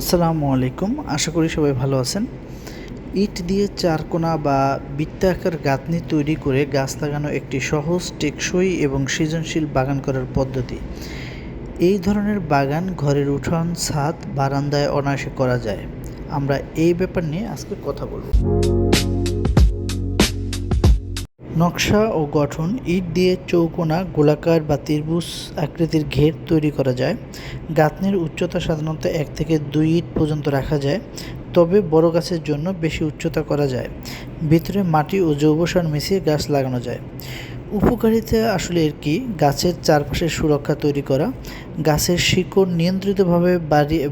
আসসালামু আলাইকুম। আশা করি সবাই ভালো আছেন। ইট দিয়ে চারকোনা বা বৃত্তাকার গাঁথনি তৈরি করে গাছ লাগানো একটি সহজ, টেকসই এবং সৃজনশীল বাগান করার পদ্ধতি। এই ধরনের বাগান ঘরের উঠান, ছাদ, বারান্দায় অনায়াসে করা যায়। আমরা এই ব্যাপার নিয়ে আজকে কথা বলব। নকশা ও গঠন, ইট দিয়ে চৌকোনা, গোলাকার বা ত্রিভুজ আকৃতির ঘের তৈরি করা যায়। গাঁথনির উচ্চতা সাধারণত এক থেকে দুই ইট পর্যন্ত রাখা যায়, তবে বড় গাছের জন্য বেশি উচ্চতা করা যায়। ভিতরে মাটি ও জৈব সার মিশিয়ে গাছ লাগানো যায়। উপকারিতা আসলে এর কি? গাছের চারপাশে সুরক্ষা তৈরি করা। গাছের শিকড় নিয়ন্ত্রিতভাবে বাড়িয়ে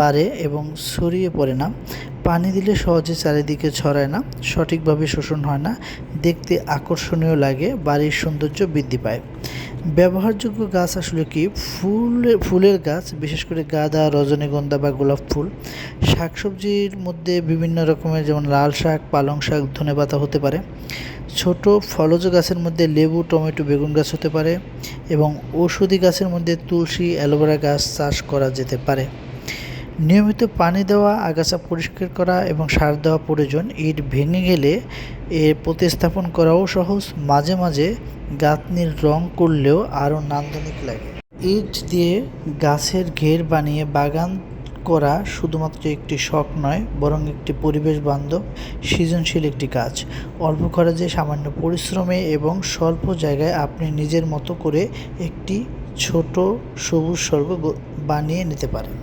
বাড়ে এবং ছড়িয়ে পড়ে না। পানি দিলে সহজে চারিদিকে ছড়ায় না, সঠিকভাবে শোষণ হয় না, দেখতে আকর্ষণীয় লাগে, বাড়ির সৌন্দর্য বৃদ্ধি পায়। ব্যবহারযোগ্য গাছ আসলে কি? ফুল, ফুলের গাছ, বিশেষ করে গাঁদা, রজনীগন্ধা বা গোলাপ ফুল। শাকসবজির মধ্যে বিভিন্ন রকমের যেমন লাল শাক, পালং শাক ধনেপাতা হতে পারে। ছোট ফলজ গাছের মধ্যে লেবু, টমেটো, বেগুন গাছ হতে পারে এবং ঔষধি গাছের মধ্যে তুলসী, অ্যালোভেরা গাছ চাষ করা যেতে পারে। নিয়মিত পানি দেওয়া, আগাছা পরিষ্কার করা এবং সার দেওয়া প্রয়োজন। ইট ভেঙে গেলে এর প্রতিস্থাপন করাও সহজ। মাঝে মাঝে গাঁথনির রং করলেও আরও নান্দনিক লাগে। ইট দিয়ে গাছের ঘের বানিয়ে বাগান করা শুধুমাত্র একটি শখ নয়, বরং একটি পরিবেশ বান্ধব, সৃজনশীল একটি কাজ। অল্প খরচে সামান্য পরিশ্রমে এবং স্বল্প জায়গায় আপনি নিজের মতো করে একটি ছোট সবুজ স্বর্গ বানিয়ে নিতে পারেন।